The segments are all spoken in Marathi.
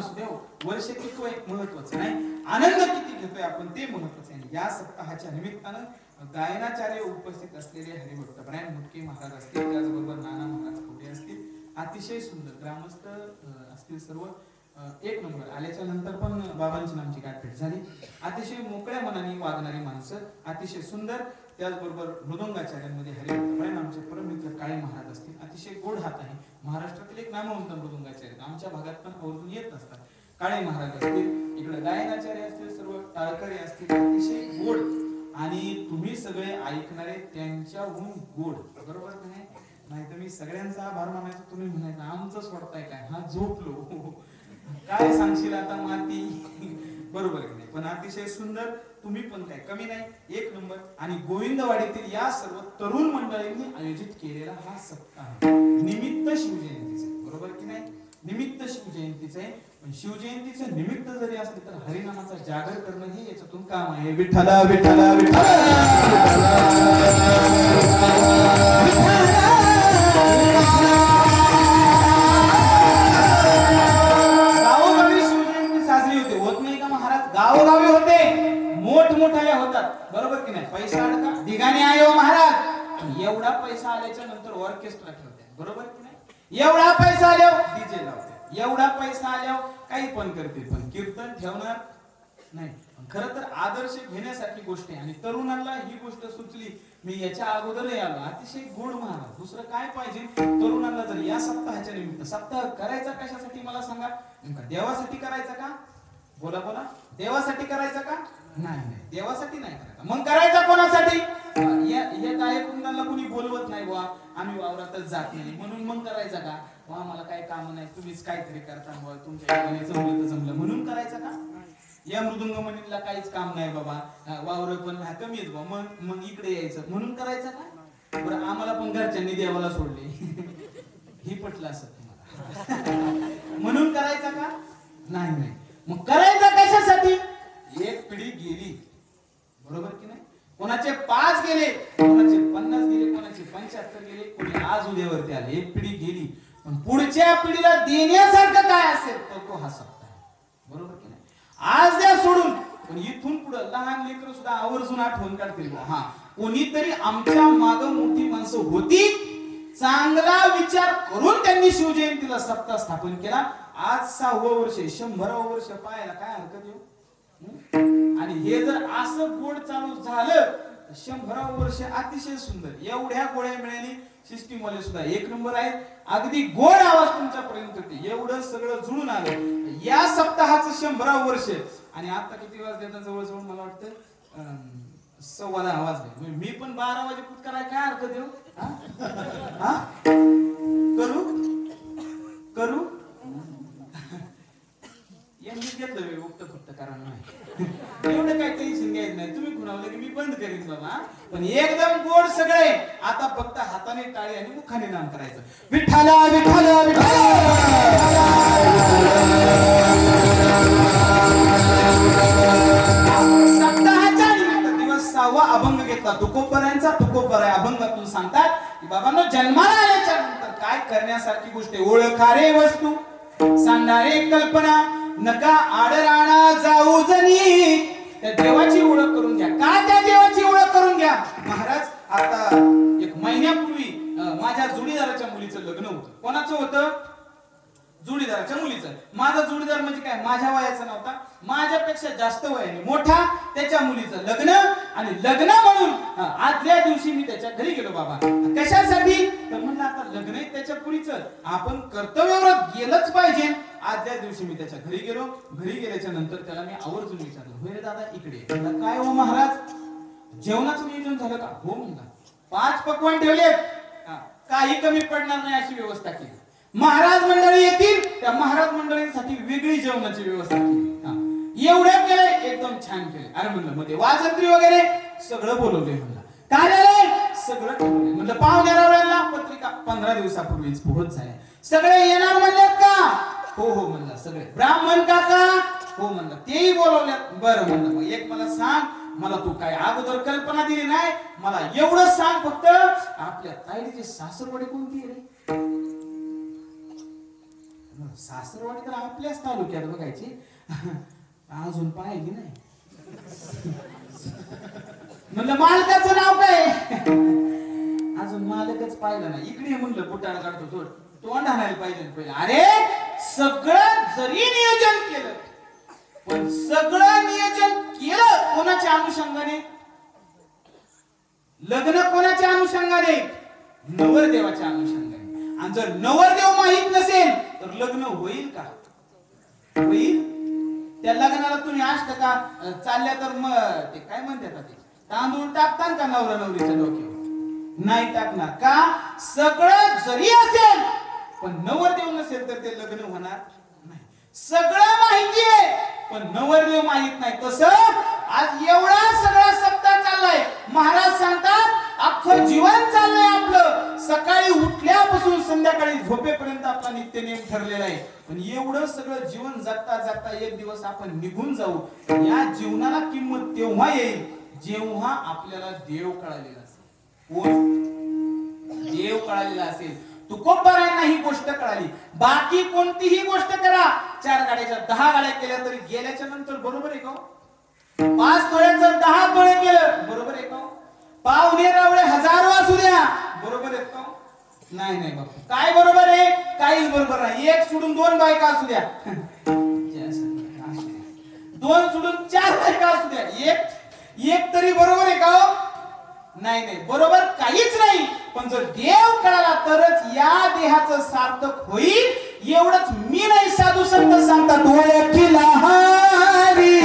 असू द्या वर्ष किती आहे. महत्वाचं नाही आनंद किती घेतोय आपण ते महत्वाचं आहे. या सप्ताहाच्या निमित्तानं गायनाचार्य उपस्थित असलेले हरिभक्त ब्रँड मुटके महाराज असतील त्याचबरोबर नाना महाराज कुठे असतील अतिशय सुंदर ग्रामस्थ असतील सर्व. एक नंबर. आल्याच्यानंतर पण बाबांची नामची गाठभेट झाली. अतिशय मोकळ्या मनाने वागणारी माणसं अतिशय सुंदर त्याचबरोबर मृदुंगाचार्यांमध्ये हरिभक्त आमचे परममित्र काळे महाराज असतील. अतिशय गोड हात आहे. महाराष्ट्रातील एक नामवंत मृदुंगाचार्य आमच्या भागात पण आवर्जून येत असतात. काळे महाराज असतील इकडे गायनाचार्य असतील सर्व टाळकरे असतील. अतिशय गोड. आणि तुम्ही सगळे ऐकणारे त्यांच्याहून गोड. बरोबर नाही? तर मी सगळ्यांचा आभार मानायचो तुम्ही म्हणायचं आमचं सोडताय काय? हा झोपलो. काय सांगशील आता माती? बरोबर की नाही पण अतिशय सुंदर तुम्ही पण काय कमी नाही. एक नंबर. आणि गोविंदवाडीतील या सर्व तरुण मंडळींनी आयोजित केलेला हा सप्ताह. निमित्त शिवजयंतीचे बरोबर की नाही? निमित्त शिवजयंतीचं आहे. पण शिवजयंतीचं निमित्त जरी असले तर हरिनामाचा जागर करणं हे याच्यातून काम आहे. विठ्ठला विठ्ठला विठ्ठला. मोठमोठ्या बरोबर की नाही? पैसा अडका दिगाने आयो महाराज. एवढा पैसा आल्याच्यानंतर ऑर्केस्ट्रा ठेवते बरोबर की नाही? एवढा पैसा आल्यावर डीजे लावते एवढा पैसा आल्यावर काही पण करते पण कीर्तन ठेवणार नाही. खर तर आदर्श घेण्यासारखी गोष्ट आहे. आणि तरुणांना ही गोष्ट सुचली मी याच्या अगोदरही आलो. अतिशय गोड महाराज. दुसरं काय पाहिजे? तरुणांना जर या सप्ताहाच्या निमित्त सप्ताह करायचा कशासाठी? मला सांगा. देवासाठी करायचा का? बोला बोला. देवासाठी करायचा का? नाही नाही. देवासाठी नाही करायचा. मग करायचा कोणासाठी? या कोणी बोलवत नाही बुवा. आम्ही वावरातच जात नाही. म्हणून मग करायचा का? वा मला काय काम नाही. तुम्हीच काहीतरी करता बुवा. तुमच्या जमलं तर जमलं. म्हणून करायचा का? या मृदुंग म्हणीला काहीच काम नाही बाबा. वावर पण कमी आहेत बा मग मग इकडे यायचं. म्हणून करायचं का? बरं आम्हाला पण घरच्यांनी देवाला सोडले. ही पटलं असत तुम्हाला. म्हणून करायचा का? नाही नाही. मग करायचं कशासाठी एक पिढी गेली बरोबर की नाही कोणाचे पाच गेले. कोणाचे पन्नास गेले कोणाचे पंच्याहत्तर गेले कोणी आज उद्यावरती आले. एक पिढी गेली. पण पुढच्या पिढीला देण्यासारखं काय असेल तर तो हा सप्ताह आहे. बरोबर की नाही? आज द्या सोडून. पण इथून पुढे लहान लेकर सुद्धा आवर्जून आठवण काढतील हा. कोणीतरी आमच्या माग मोठी माणसं होती चांगला विचार करून त्यांनी शिवजयंतीला सप्ताह स्थापन केला. आज सहावं वर्ष शंभरावं वर्ष पाहायला काय हरकत येऊ हो? आणि हे जर असं गोड चालू झालं शंभराव वर्ष अतिशय सुंदर. एवढ्या गोळ्या मिळाली सिस्टीम वाले सुद्धा. एक नंबर आहे. अगदी गोड आवाज तुमच्यापर्यंत येते एवढं सगळं जुळून आलं. या सप्ताहाचं शंभराव वर्ष. आणि आता किती वाजले आता जवळजवळ मला वाटतं सव्वा दहा वाजले. मी पण बारा वाजे पुत काय हरकत देऊ? हा? करू? करू? घेतलं मी उक्त फक्त कारण नाही एवढं काय टेन्शन घ्यायचं नाही. तुम्ही खुणावलं की मी बंद करीन बाबा. पण एकदम गोड सगळे. आता फक्त हाताने टाळी आणि मुखाने नाम करायचं. विठ्ठला विठ्ठला सप्ताहाच्या निमित्त दिवस सहावा अभंग घेतला. तुकोबरायांचा तुकोबर अभंगातून सांगतात की बाबांनो जन्माला आल्याच्यानंतर काय करण्यासारखी गोष्ट आहे? ओळखारे वस्तू. सांगणारे कल्पना. नका आडराणा जाऊ जनी. त्या देवाची ओळख करून घ्या. का त्या देवाची ओळख करून घ्या? महाराज आता एक महिन्यापूर्वी माझ्या जोडीदाराच्या मुलीचं लग्न होतं. कोणाचं होतं? जोडीदाराच्या मुलीचं. माझा जोडीदार म्हणजे काय? माझ्या वयाचा नव्हता. माझ्यापेक्षा जास्त वयाने मोठा त्याच्या मुलीचं लग्न. आणि लग्न म्हणून आदल्या दिवशी मी त्याच्या घरी गेलो बाबा. कशासाठी? तर म्हणलं आता लग्न त्याच्या पुढीच आपण कर्तव्यावर गेलंच पाहिजे. आज त्या दिवशी मी त्याच्या घरी गेलो घरी गेल्याच्यानंतर त्याला मी आवर्जून विचारलं होय रे दादा इकडे काय हो महाराज? जेवणाचं नियोजन झालं का? हो म्हणला. पाच पकवान ठेवले काही कमी पडणार नाही अशी व्यवस्था केली. महाराज मंडळी येतील. त्या महाराज मंडळींसाठी वेगळी जेवणाची व्यवस्था केली. एवढ्या केले केलंय एकदम छान केलं. अरे म्हणलं मध्ये वाजंत्री वगैरे? सगळं बोलवले म्हणलं. कार्यालय? सगळं ठरवलंय म्हणलं पाहुण्याला पत्रिका पंधरा दिवसापूर्वीच पोहोच झाल्या सगळे येणार म्हणलेत का? हो हो म्हणलं सगळे. ब्राह्मण काका हो म्हणलं. तेही बोलवल्यात बरं म्हणलं मग. एक मला सांग मला तू काय अगोदर कल्पना दिली नाही मला एवढं सांग फक्त. आपल्या ताईची सासरवाडी कोणती रे? सासरवाडी तर आपल्याच तालुक्यात बघायची. अजून पाहिली नाही. म्हणलं मालकाचं नाव काय? अजून मालकच पाहिलं नाही. इकडे म्हणलं बुटाणा काढतो तो. तोंड आणायला पाहिजे पहिलं. अरे सगळं जरी नियोजन केलं पण सगळं नियोजन केलं कोणाच्या अनुषंगाने? लग्न कोणाच्या अनुषंगाने? नवरदेवाच्या अनुषंगाने. आणि जर नवरदेव माहीत नसेल तर लग्न होईल का? होईल? त्या लग्नाला तुम्ही अष्ट का? चालल्या तर मग ते काय म्हणतात ते? तांदूळ टाकतात का नवरा नवरीच्या डोक्यावर? नाही टाकणार. का? सगळं जरी असेल पण नवरदेव नसेल तर ते लग्न होणार नाही. सगळं माहिती आहे पण नवरदेव माहीत नाही. तसं आज एवढा सगळा सप्ताह चाललाय. महाराज सांगतात अख्खं जीवन चाललंय आपलं. सकाळी उठल्यापासून संध्याकाळी झोपेपर्यंत आपला नित्य नियम ठरलेला आहे. पण एवढं सगळं जीवन जगता जगता एक दिवस आपण निघून जाऊ. या जीवनाला किंमत तेव्हा येईल जेव्हा आपल्याला देव कळालेला असेल. कोण? देव कळालेला असेल. तुकोबारांना ही गोष्ट कळाली. बाकी कोणतीही गोष्ट करा. चार गाड्याच्या दहा गाड्या केल्या तरी गेल्याच्यानंतर बरोबर आहे का हो? पाच तोळ्याचं दहा तोळे केलं बरोबर आहे का हो? पावणे रावळे हजारो असू द्या बरोबर आहेत का हो? नाही नाही बाबा काय बरोबर आहे? काहीच बरोबर नाही. एक सोडून दोन बायका असू द्या. असू द्या. दोन सोडून चार बायका असू द्या. एक एक तरी बरोबर आहे का हो? नाही नाही. बरोबर काहीच नाही. पण जर देव कळाला तरच या देहाचं सार्थक होईल एवढंच मी नाही साधू संत सांगतात ओळखी हारी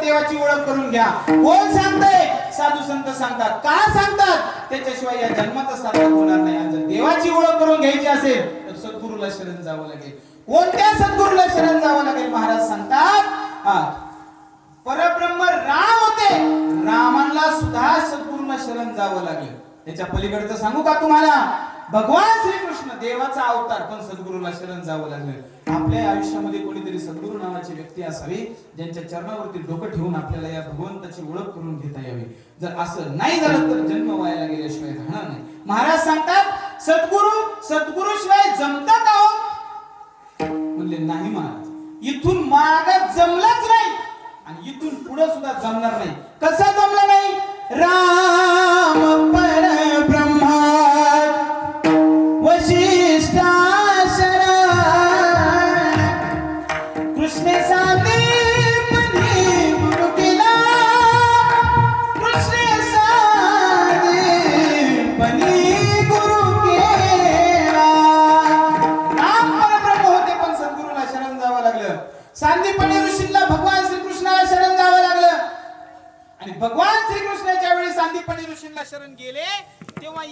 देवाची ओळख करून घ्या. कोण सांगतंय? साधू संत सांगतात. का सांगतात? त्याच्याशिवाय या जन्माचा सार्थक होणार नाही. जर देवाची ओळख करून घ्यायची असेल तर सद्गुरूला शरण जावं लागेल. कोणत्या सद्गुरूला शरण जावं लागेल? महाराज सांगतात. परब्रह्म राम होते. रामांना सुद्धा सद्गुरूंना शरण जावं लागेल. त्याच्या पलीकडचं सांगू का तुम्हाला? भगवान श्रीकृष्ण देवाचा अवतार पण सद्गुरूला शरण जावं लागलं. आपल्या आयुष्यामध्ये कोणीतरी सद्गुरू नावाची व्यक्ती असावी ज्यांच्या चरणावरती डोकं ठेवून आपल्याला या भगवंताची ओळख करून घेता यावी? जर असं नाही झालं तर जन्म वायाला गेल्याशिवाय राहणार नाही. महाराज सांगतात सद्गुरू सद्गुरू शिवाय जमतात आहोत म्हणले नाही महाराज. इथून माग जमलंच नाही आणि इथून पुढे सुद्धा जमणार नाही. कसं जमलं नाही? राम